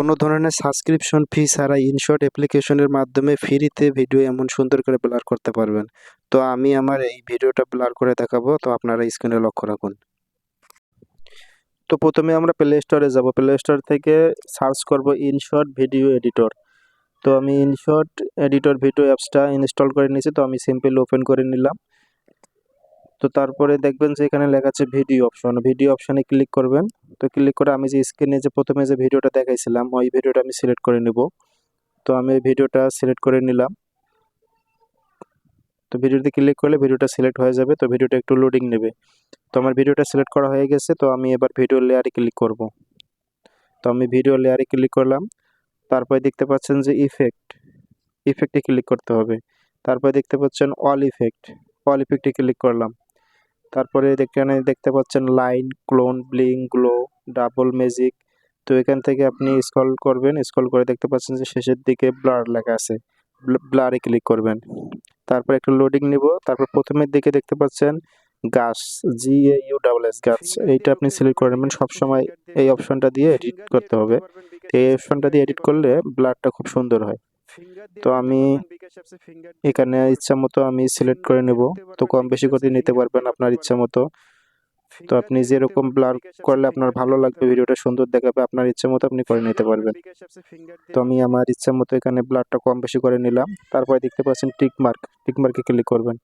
কোনো ধরনের সাবস্ক্রিপশন ফি ছাড়া ইনশর্ট অ্যাপ্লিকেশনের মাধ্যমে ফ্রিতে ভিডিও এমন সুন্দর করে ব্লার করতে পারবেন। তো আমি আমার এই ভিডিওটা ব্লার করে দেখাবো, তো আপনারা স্ক্রিনে লক্ষ্য রাখুন। তো প্রথমে আমরা প্লে স্টোরে যাব। প্লে স্টোর থেকে সার্চ করব ইনশর্ট ভিডিও এডিটর তো আমি ইনশর্ট এডিটর ভিডিও অ্যাপসটা ইনস্টল করে নিয়েছি, তো আমি সিম্পল ওপেন করে নিলাম। তো তারপরে দেখবেন যে এখানে লেখা আছে ভিডিও অপশন ভিডিও অপশনে ক্লিক করবেন। তো ক্লিক করে আমি যে স্ক্রিনে যে প্রথমে যে ভিডিওটা দেখাইছিলাম, ওই ভিডিওটা আমি সিলেক্ট করে নেব। তো আমি ভিডিওটা সিলেক্ট করে নিলাম। তো ভিডিওতে ক্লিক করলে ভিডিওটা সিলেক্ট হয়ে যাবে, তো ভিডিওটা একটু লোডিং নেবে। তো আমার ভিডিওটা সিলেক্ট করা হয়ে গেছে, তো আমি এবার ভিডিও লেয়ারে ক্লিক করব। তো আমি ভিডিও লেয়ারে ক্লিক করলাম। তারপরে দেখতে পাচ্ছেন যে ইফেক্ট ইফেক্টে ক্লিক করতে হবে। তারপরে দেখতে পাচ্ছেন অল ইফেক্ট অল ইফেক্টে ক্লিক করলাম। তারপরে এখানে দেখতে পাচ্ছেন line, clone bling glow, double magic. তো এখান থেকে আপনি স্ক্রল করবেন, স্ক্রল করে দেখতে পাচ্ছেন যে শেষের দিকে ব্লার লেখা আছে। ব্লারে ক্লিক করবেন। তারপর একটু লোডিং নিব। তারপর প্রথমের দিকে দেখতে পাচ্ছেন গাছ G A U double S গাছ। এইটা আপনি সিলেক্ট করে নেবেন। সবসময় এই অপশনটা দিয়ে এডিট করতে হবে। এই অপশনটা দিয়ে এডিট করলে ব্লারটা খুব সুন্দর হয়। তো আমি এখানে ইচ্ছা মতো আমি সিলেক্ট করে নেব। তো কম বেশি করে নিতে পারবেন আপনার ইচ্ছা মতো। তো আপনি যেরকম ব্লার করলে আপনার ভালো লাগবে ভিডিওটা সুন্দর দেখাবে আপনার ইচ্ছা মতো আপনি করে নিতে পারবেন। তো আমি আমার ইচ্ছা মতো এখানে ব্লারটা কম বেশি করে নিলাম। তারপরে দেখতে পাচ্ছেন টিক মার্ক টিক মার্কে ক্লিক করবেন।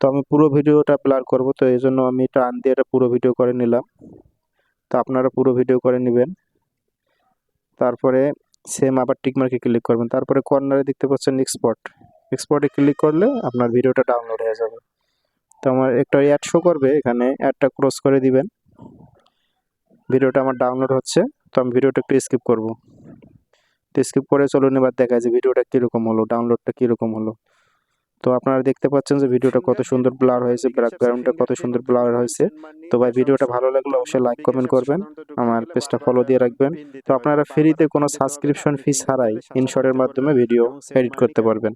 তো আমি পুরো ভিডিওটা ব্লার করব তো এই জন্য আমি টান দিয়ে এটা পুরো ভিডিও করে নিলাম। তো আপনারা পুরো ভিডিও করে নেবেন। তারপরে সেম আবার টিকমার্কে ক্লিক করবেন। তারপরে কর্নারে দেখতে পাচ্ছেন এক্সপোর্ট এক্সপোর্টে ক্লিক করলে আপনার ভিডিওটা ডাউনলোড হয়ে যাবে। তো আমার একটা অ্যাড শো করবে, এখানে অ্যাডটা ক্রস করে দিবেন। ভিডিওটা আমার ডাউনলোড হচ্ছে, তো আমি ভিডিওটা একটু স্কিপ করব। তো স্কিপ করে চলুন, এবার দেখা যায় যে ভিডিওটা কীরকম হলো ডাউনলোডটা কীরকম হলো। তো আপনারা দেখতে পাচ্ছেন যে ভিডিওটা কত সুন্দর ব্লার হয়েছে ব্যাকগ্রাউন্ডটা কত সুন্দর ব্লার হয়েছে। তো ভাই, ভিডিওটা ভালো লাগলে অবশ্যই লাইক কমেন্ট করবেন, আমার পেজটা ফলো দিয়ে রাখবেন। তো আপনারা ফ্রিতে কোনো সাবস্ক্রিপশন ফি ছাড়াই ইনশর্টের মাধ্যমে ভিডিও এডিট করতে পারবেন।